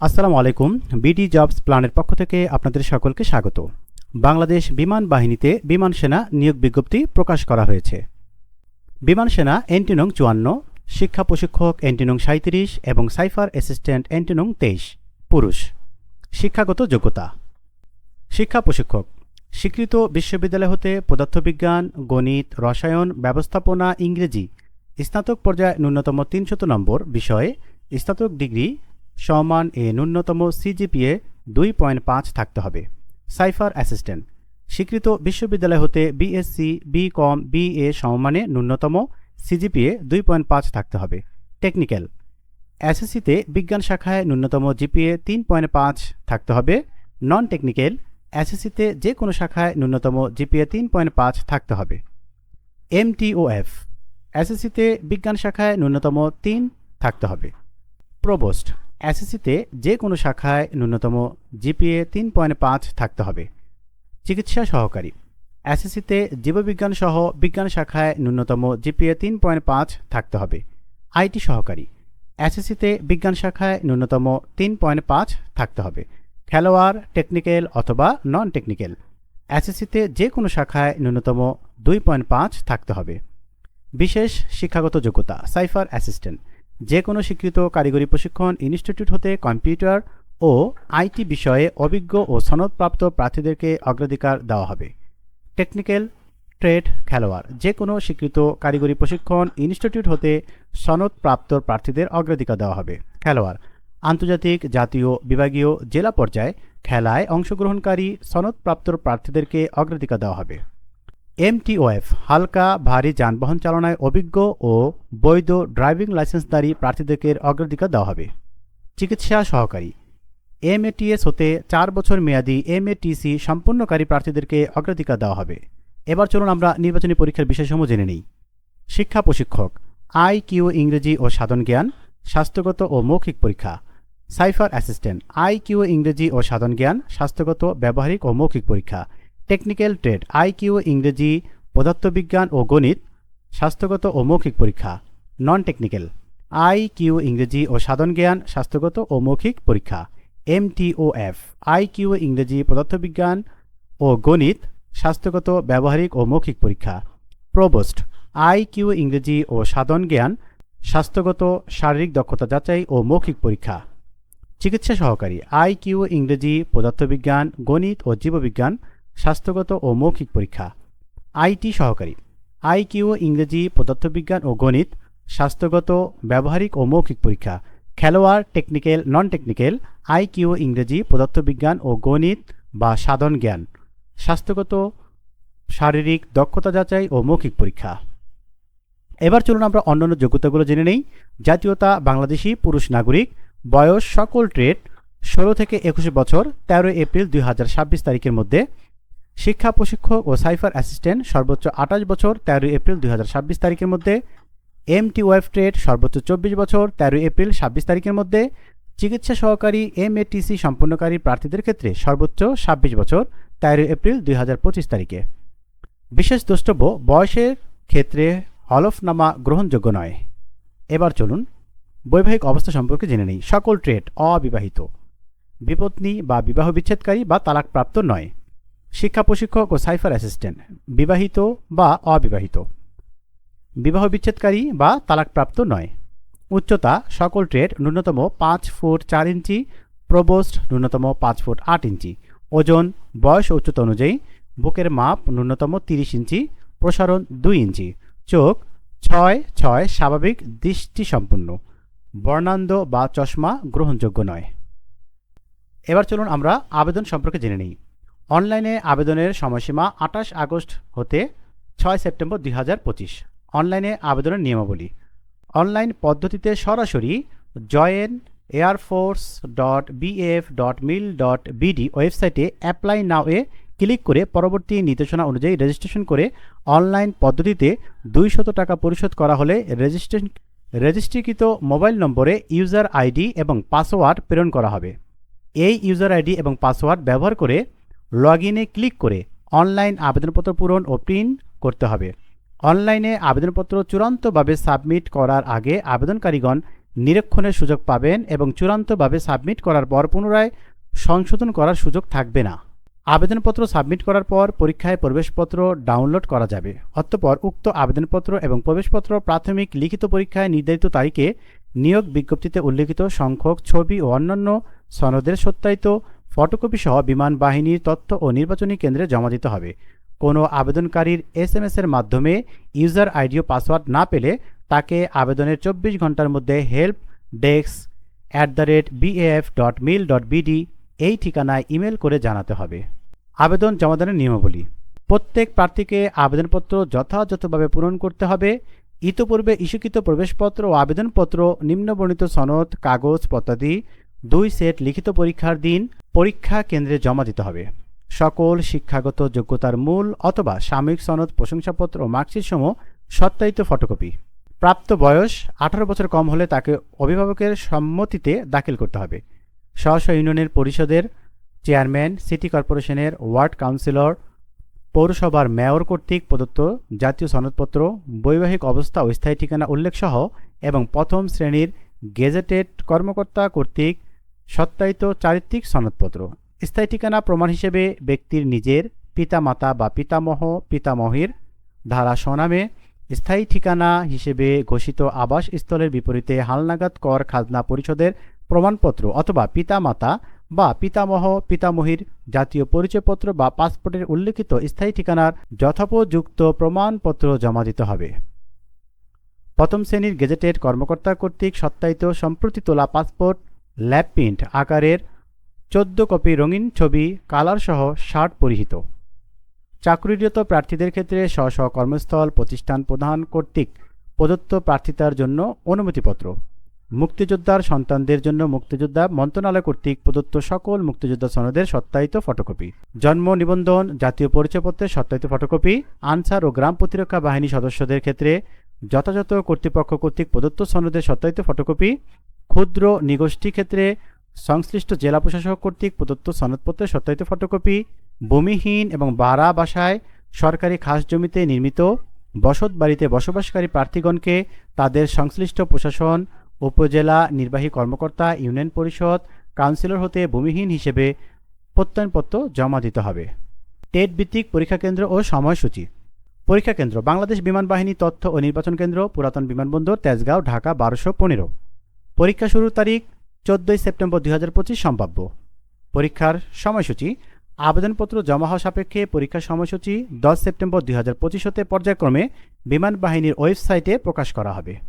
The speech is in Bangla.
আসসালামু আলাইকুম, বিডি জবস প্ল্যানের পক্ষ থেকে আপনাদের সকলকে স্বাগত। বাংলাদেশ বিমান বাহিনীতে বিমান সেনা নিয়োগ বিজ্ঞপ্তি প্রকাশ করা হয়েছে। বিমান সেনা এন্টিনং চুয়ান্ন, শিক্ষা প্রশিক্ষক এন্টিনং সাঁত্রিশ এবং সাইফার অ্যাসিস্ট্যান্ট এন্টিনং তেইশ, পুরুষ। শিক্ষাগত যোগ্যতা। শিক্ষা প্রশিক্ষক। স্বীকৃত বিশ্ববিদ্যালয় হতে পদার্থবিজ্ঞান, গণিত, রসায়ন, ব্যবস্থাপনা, ইংরেজি, স্নাতক পর্যায়ে ন্যূনতম তিনশত নম্বর বিষয়ে স্নাতক ডিগ্রি সমান এ ন্যূনতম সিজিপিএ দুই পয়েন্ট পাঁচ থাকতে হবে। Cipher assistant. স্বীকৃত বিশ্ববিদ্যালয় হতে BSc B Com B A সমমানে ন্যূনতম সিজিপিএ দুই পয়েন্ট পাঁচ থাকতে হবে। টেকনিক্যাল। এসএসসিতে বিজ্ঞান শাখায় ন্যূনতম জিপিএ তিন পয়েন্ট পাঁচ থাকতে হবে। নন টেকনিক্যাল এসএসসিতে যে কোনো শাখায় ন্যূনতম জিপিএ তিন পয়েন্ট পাঁচ থাকতে হবে। এমটিওএফ। এসএসসিতে বিজ্ঞান শাখায় ন্যূনতম তিন থাকতে হবে। প্রবোস্ট। এসএসসিতে যে কোনো শাখায় ন্যূনতম জিপিএ তিন পয়েন্ট পাঁচ থাকতে হবে। চিকিৎসা সহকারী। এসএসসিতে জীববিজ্ঞান সহ বিজ্ঞান শাখায় ন্যূনতম জিপিএ তিন পয়েন্ট পাঁচ থাকতে হবে। আইটি সহকারী। এসএসসিতে বিজ্ঞান শাখায় ন্যূনতম তিন পয়েন্ট পাঁচ থাকতে হবে। খেলোয়াড়, টেকনিক্যাল অথবা নন টেকনিক্যাল এসএসসিতে যে কোনো শাখায় ন্যূনতম দুই পয়েন্ট পাঁচ থাকতে হবে। বিশেষ শিক্ষাগত যোগ্যতা, সাইফার অ্যাসিস্ট্যান্ট। যে কোনো স্বীকৃত কারিগরি প্রশিক্ষণ ইনস্টিটিউট হতে কম্পিউটার ও আইটি বিষয়ে অভিজ্ঞ ও সনদপ্রাপ্ত প্রার্থীদেরকে অগ্রাধিকার দেওয়া হবে। টেকনিক্যাল ট্রেড খেলোয়াড় যে কোনো স্বীকৃত কারিগরি প্রশিক্ষণ ইনস্টিটিউট হতে সনদপ্রাপ্ত প্রার্থীদের অগ্রাধিকার দেওয়া হবে। খেলোয়াড়, আন্তর্জাতিক, জাতীয়, বিভাগীয়, জেলা পর্যায়ে খেলায় অংশগ্রহণকারী সনদপ্রাপ্ত প্রার্থীদেরকে অগ্রাধিকার দেওয়া হবে। এমটিওএফ হালকা, ভারী যানবাহন চালনায় অভিজ্ঞ ও বৈধ ড্রাইভিং লাইসেন্সধারী প্রার্থীদেরকে অগ্রাধিকার দেওয়া হবে। চিকিৎসা সহকারী। এমএটিএস হতে চার বছর মেয়াদি এমএটিসি সম্পূর্ণকারী প্রার্থীদেরকে অগ্রাধিকার দেওয়া হবে। এবার চলুন আমরা নির্বাচনী পরীক্ষার বিষয়সমূহ জেনে নিই। শিক্ষা প্রশিক্ষক, আই কিউ ইংরেজি ও সাধন জ্ঞান, স্বাস্থ্যগত ও মৌখিক পরীক্ষা। সাইফার অ্যাসিস্ট্যান্ট, আই কিউ ইংরেজি ও সাধন জ্ঞান, স্বাস্থ্যগত, ব্যবহারিক ও মৌখিক পরীক্ষা। টেকনিক্যাল ট্রেড আইকিউ ইংরেজি, পদার্থবিজ্ঞান ও গণিত, স্বাস্থ্যগত ও মৌখিক পরীক্ষা নন টেকনিক্যাল আই কিউ ইংরেজি ও সাধন জ্ঞান, স্বাস্থ্যগত ও মৌখিক পরীক্ষা এমটিওএফ আই কিউ ইংরেজি, পদার্থবিজ্ঞান ও গণিত, স্বাস্থ্যগত, ব্যবহারিক ও মৌখিক পরীক্ষা প্রবোস্ট আই কিউ ইংরেজি ও সাধন জ্ঞান, স্বাস্থ্যগত, শারীরিক দক্ষতা যাচাই ও মৌখিক পরীক্ষা, চিকিৎসা সহকারী আই কিউ ইংরেজি, পদার্থবিজ্ঞান, গণিত ও জীববিজ্ঞান স্বাস্থ্যগত ও মৌখিক পরীক্ষা আইটি সহকারী আইকিউ ইংরেজি পদার্থবিজ্ঞান ও গণিত, স্বাস্থ্যগত, ব্যবহারিক ও মৌখিক পরীক্ষা, খেলোয়াড় টেকনিক্যাল নন টেকনিক্যাল আইকিউ ইংরেজি পদার্থবিজ্ঞান ও গণিত বা সাধন জ্ঞান, স্বাস্থ্যগত, শারীরিক দক্ষতা যাচাই ও মৌখিক পরীক্ষা। এবার চলুন আমরা অন্যান্য যোগ্যতাগুলো জেনে নেই। জাতীয়তা, বাংলাদেশি, পুরুষ, নাগরিক, বয়স, সকল ট্রেড, ষোলো থেকে একুশ বছর তেরো এপ্রিল দুই হাজার ছাব্বিশ তারিখের মধ্যে শিক্ষা প্রশিক্ষক ও সাইফার অ্যাসিস্ট্যান্ট সর্বোচ্চ আঠাশ বছর, তেরোই এপ্রিল দুই হাজার ছাব্বিশ তারিখের মধ্যে। এমটি ওয়েব ট্রেড সর্বোচ্চ চব্বিশ বছর, তেরোই এপ্রিল ছাব্বিশ তারিখের মধ্যে। চিকিৎসা সহকারী এমএটিসি সম্পন্নকারী প্রার্থীদের ক্ষেত্রে সর্বোচ্চ ছাব্বিশ বছর, তেরোই এপ্রিল দুই হাজার পঁচিশ তারিখে। বিশেষ দ্রষ্টব্য, বয়সের ক্ষেত্রে হলফনামা গ্রহণযোগ্য নয়। এবার চলুন বৈবাহিক অবস্থা সম্পর্কে জেনে নেই। সকল ট্রেড অবিবাহিত। বিপত্নী বা বিবাহ বিচ্ছেদকারী বা তালাকপ্রাপ্ত নয়। শিক্ষা প্রশিক্ষক ও সাইফার অ্যাসিস্ট্যান্ট, বিবাহিত বা অবিবাহিত। বিবাহ বিচ্ছেদকারী বা তালাকপ্রাপ্ত নয়। উচ্চতা সকল ট্রেড ন্যূনতম পাঁচ ফুট চার ইঞ্চি, প্রবোস্ট ন্যূনতম পাঁচ ফুট আট ইঞ্চি। ওজন, বয়স উচ্চতা অনুযায়ী বুকের মাপ ন্যূনতম তিরিশ ইঞ্চি, প্রসারণ দুই ইঞ্চি। চোখ ছয় ছয় স্বাভাবিক দৃষ্টি দৃষ্টিসম্পন্ন। বর্ণান্ধ বা চশমা গ্রহণযোগ্য নয়। এবার চলুন আমরা আবেদন সম্পর্কে জেনে নিই। অনলাইনে আবেদনের সময়সীমা আঠাশ আগস্ট হতে ছয় সেপ্টেম্বর দুই হাজার পঁচিশ। অনলাইনে আবেদনের নিয়মাবলী। অনলাইন পদ্ধতিতে সরাসরি join airforce dot BF dot mil dot BD ওয়েবসাইটে অ্যাপ্লাই নাও এ ক্লিক করে পরবর্তী নির্দেশনা অনুযায়ী রেজিস্ট্রেশন করে অনলাইন পদ্ধতিতে দুইশত টাকা পরিশোধ করা হলে রেজিস্ট্রেশন রেজিস্ট্রিকৃত মোবাইল নম্বরে ইউজার আইডি এবং পাসওয়ার্ড প্রেরণ করা হবে। এই ইউজার আইডি এবং পাসওয়ার্ড ব্যবহার করে লগ ইনে ক্লিক করে অনলাইন আবেদনপত্র পূরণ ও প্রিন্ট করতে হবে। অনলাইনে আবেদনপত্র চূড়ান্তভাবে সাবমিট করার আগে আবেদনকারীগণ নিরীক্ষণের সুযোগ পাবেন এবং চূড়ান্তভাবে সাবমিট করার পর পুনরায় সংশোধন করার সুযোগ থাকবে না। আবেদনপত্র সাবমিট করার পর পরীক্ষায় প্রবেশপত্র ডাউনলোড করা যাবে। অতঃপর উক্ত আবেদনপত্র এবং প্রবেশপত্র প্রাথমিক লিখিত পরীক্ষায় নির্ধারিত তারিখে নিয়োগ বিজ্ঞপ্তিতে উল্লেখিত সংখ্যক ছবি ও অন্যান্য সনদের সত্যায়িত ফটোকপি সহ বিমান বাহিনীর তথ্য ও নির্বাচনী কেন্দ্রে জমা দিতে হবে। কোনো আবেদনকারীর এস এম এর মাধ্যমে ইউজার আইডি ও পাসওয়ার্ড না পেলে তাকে আবেদনের চব্বিশ ঘণ্টার মধ্যে help desk at the rate BAF dot mil dot BD এই ঠিকানায় ইমেল করে জানাতে হবে। আবেদন জমাদানের নিয়মাবলী। প্রত্যেক প্রার্থীকে আবেদনপত্র যথাযথভাবে পূরণ করতে হবে। ইতোপূর্বে ইস্যুকৃত প্রবেশপত্র ও আবেদনপত্র, নিম্নবর্ণিত সনদ, কাগজ, পত্রাদি, দুই সেট লিখিত পরীক্ষার দিন পরীক্ষা কেন্দ্রে জমা দিতে হবে। সকল শিক্ষাগত যোগ্যতার মূল অথবা সাময়িক সনদ, প্রশংসাপত্র ও মার্কশিট সমূহ সত্যায়িত ফটোকপি। প্রাপ্ত বয়স আঠারো বছর কম হলে তাকে অভিভাবকের সম্মতিতে দাখিল করতে হবে। স্ব ইউনিয়নের পরিষদের চেয়ারম্যান, সিটি কর্পোরেশনের ওয়ার্ড কাউন্সিলর, পৌরসভার মেয়র কর্তৃক প্রদত্ত জাতীয় সনদপত্র, বৈবাহিক অবস্থা ও স্থায়ী ঠিকানা উল্লেখসহ এবং প্রথম শ্রেণির গেজেটেড কর্মকর্তা কর্তৃক সত্যায়িত চারিত্রিক সনদপত্র। স্থায়ী ঠিকানা প্রমাণ হিসেবে ব্যক্তির নিজের, পিতামাতা বা পিতামহ, পিতামহীর ধারা সনামে স্থায়ী ঠিকানা হিসেবে ঘোষিত আবাস স্থলের বিপরীতে হালনাগাদ কর খাজনা পরিষদের প্রমাণপত্র অথবা পিতামাতা বা পিতামহ, পিতামহীর জাতীয় পরিচয়পত্র বা পাসপোর্টের উল্লেখিত স্থায়ী ঠিকানার যথোপযুক্ত প্রমাণপত্র জমা দিতে হবে। প্রথম শ্রেণির গেজেটেড কর্মকর্তা কর্তৃক সত্যায়িত সম্প্রতি তোলা পাসপোর্ট ল্যাব প্রিন্ট আকারের চোদ্দ কপি রঙিন ছবি কালার সহ শার্ট পরিহিত। চাকরিরত প্রার্থীদের ক্ষেত্রে স্ব স্ব কর্মস্থল প্রতিষ্ঠান প্রধান কর্তৃক প্রদত্ত প্রার্থিতার জন্য অনুমতিপত্র। মুক্তিযোদ্ধার সন্তানদের জন্য মুক্তিযোদ্ধা মন্ত্রণালয় কর্তৃক প্রদত্ত সকল মুক্তিযোদ্ধা সনদের সত্যায়িত ফটোকপি। জন্ম নিবন্ধন, জাতীয় পরিচয়পত্রের সত্যায়িত ফটোকপি, আনসার ও গ্রাম প্রতিরক্ষা বাহিনী সদস্যদের ক্ষেত্রে যথাযথ কর্তৃপক্ষ কর্তৃক প্রদত্ত সনদের সত্যায়িত ফটোকপি ক্ষুদ্র নিগোষ্ঠী ক্ষেত্রে সংশ্লিষ্ট জেলা প্রশাসক কর্তৃক প্রদত্ত সনদপত্রের সত্যায়িত ফটোকপি, ভূমিহীন এবং বাড়া বাসায় সরকারি খাস জমিতে নির্মিত বসত বাড়িতে বসবাসকারী প্রার্থীগণকে তাদের সংশ্লিষ্ট প্রশাসন, উপজেলা নির্বাহী কর্মকর্তা, ইউনিয়ন পরিষদ, কাউন্সিলর হতে ভূমিহীন হিসেবে প্রত্যয়নপত্র জমা দিতে হবে। টেট ভিত্তিক পরীক্ষা কেন্দ্র ও সময়সূচি। পরীক্ষা কেন্দ্র, বাংলাদেশ বিমান বাহিনী তথ্য ও নির্বাচন কেন্দ্র, পুরাতন বিমানবন্দর, তেজগাঁও, ঢাকা, বারোশো পনেরো। পরীক্ষা শুরুর তারিখ চোদ্দই সেপ্টেম্বর দুই হাজার পঁচিশ সম্ভাব্য। পরীক্ষার সময়সূচি, আবেদনপত্র জমা হওয়া সাপেক্ষে পরীক্ষার সময়সূচি দশ সেপ্টেম্বর দুই হাজার পঁচিশ হতে পর্যায়ক্রমে বিমান বাহিনীর ওয়েবসাইটে প্রকাশ করা হবে।